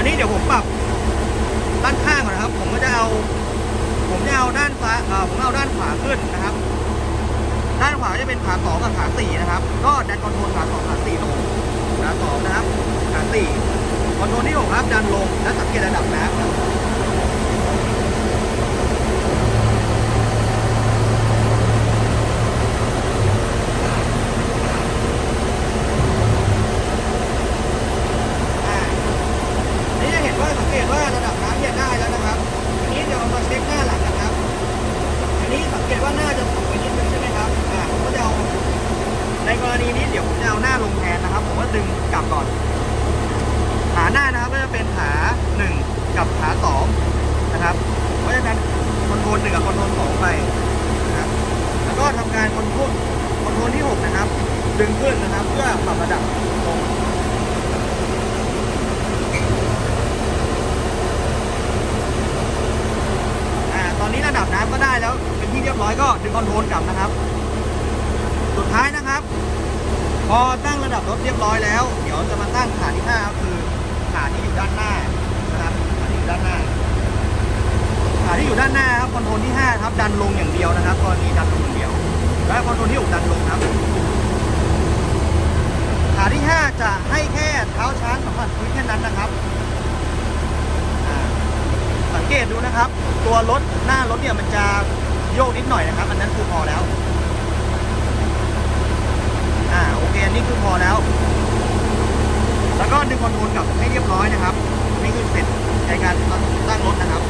อันนี้เดี๋ยวผมปรับด้านข้างก่อนนะครับ ผมก็จะเอา ผมจะเอาด้านซ้ายผมเอาด้านขวาขึ้นนะครับ ด้านขวาจะเป็นขาสองกับขาสี่นะครับ ก็ดันคอนโทรลขาสองขาสี่ลงขาสองนะครับ ขาสี่คอนโทรลที่หกครับดันลงและสังเกตระดับน้ำครับ อ่านี่จะเห็นว่าสังเกตว่าระดับน้ำเนี่ยได้แล้วนะครับ อันนี้เดี๋ยวเรามาเช็คหน้าหลังกันครับ อันนี้สังเกตว่าหน้าจะสูงไปนิดนึงใช่ไหมครับ อ่าผมก็จะเอาในกรณีนี้เดี๋ยวผมจะเอาหน้าลงแทนนะครับ ผมก็ ดึงกลับก่อนขาหน้านะครับก็จะเป็นขาหนึ่งกับขาสองนะครับก็จะดันคอนโทรลหนึ่งกับคอนโทรลสองไปนะครับแล้วก็ทำการคอนโทรลคอนโทรลที่หกนะครับ ดึงขึ้นนะครับ เพื่อปรับระดับลงตอนนี้ระดับน้ำก็ได้แล้ว เป็นที่เรียบร้อยก็ดึงคอนโทรลกลับนะครับ สุดท้ายนะครับ พอตั้งระดับรถเรียบร้อยแล้ว เดี๋ยวจะมาตั้งขาที่5ก็คือขาที่อยู่ด้านหน้านะครับขาที่อยู่ด้านหน้าขาที่อยู่ด้านหน้าครับคอนโทรลที่5ครับดันลงอย่างเดียวนะครับกรณีดันลงอย่างเดียวแล้วคอนโทรลที่6ดันลงครับขาที่ 5 จะให้แค่เท้าช้างสัมผัสพื้นแค่นั้นนะครับสังเกตดูนะครับ ตัวรถหน้ารถเนี่ยมันจะโยกนิดหน่อยนะครับ อันนั้นคือพอแล้ว ขึ้นพอแล้ว แล้วก็ดึงคอนโทรลกลับให้เรียบร้อยนะครับ นี่คือเสร็จในการตั้งรถนะครับ